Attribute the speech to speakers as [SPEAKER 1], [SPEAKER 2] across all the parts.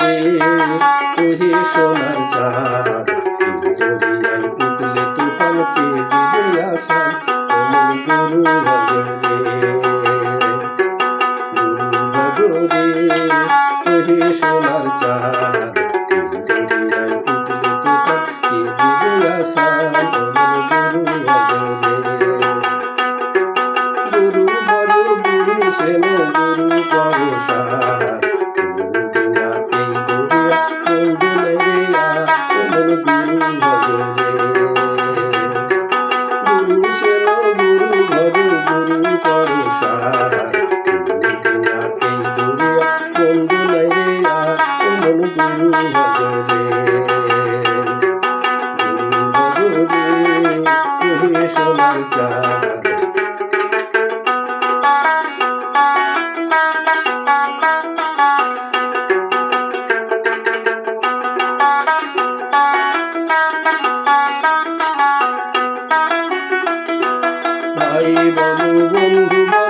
[SPEAKER 1] রে তুহি সোনার চাঁদ দরিয়ায় উঠলে তুফানকে দিবে আসান গুরু রে তুহি সোনার চাঁদ দরিয়ায় উঠলে তুফানকে দিবে আসান গুরু গুরু গুরু গুরু ভাই বন্ধু বন্ধু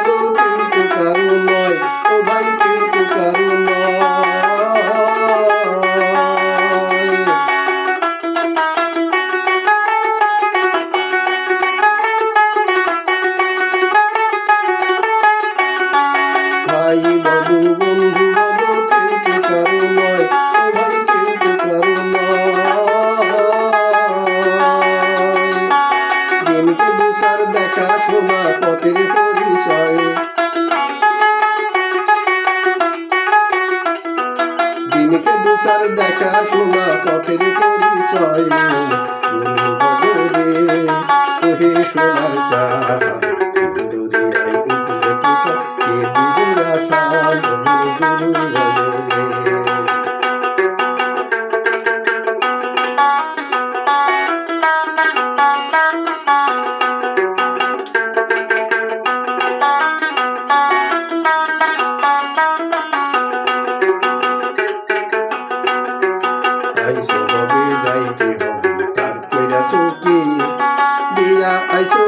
[SPEAKER 1] কাউসার দেখা শোনা পথের পরিচয়। সোনার চা আইসো রবি যাইতে হবে তার কইরা সুখী। দিয়া আইসো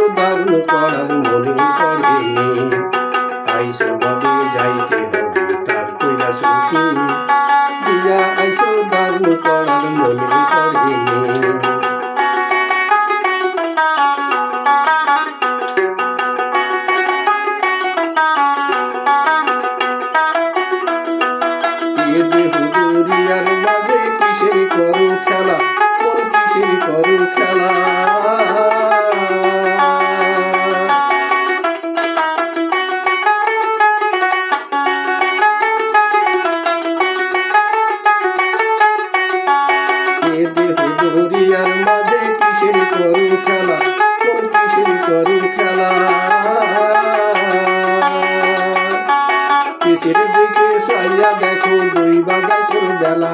[SPEAKER 1] পিঠের দিকে সাইয়া দেখো দুই বাগাতের বেলা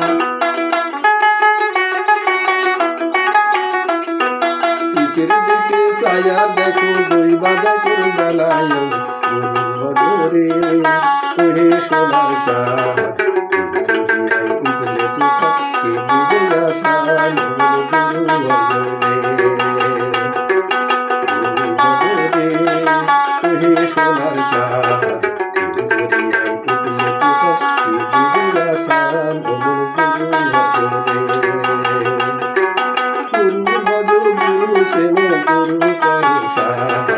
[SPEAKER 1] পিঠের দিকে সাইয়া দেখো দুই বাগাতের বেলায় ধরে সোনার সাথ Thank you. সেবা গুরু করে সাহা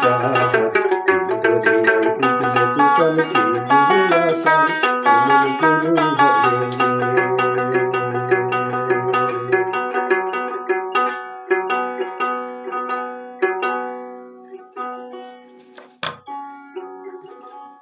[SPEAKER 1] 下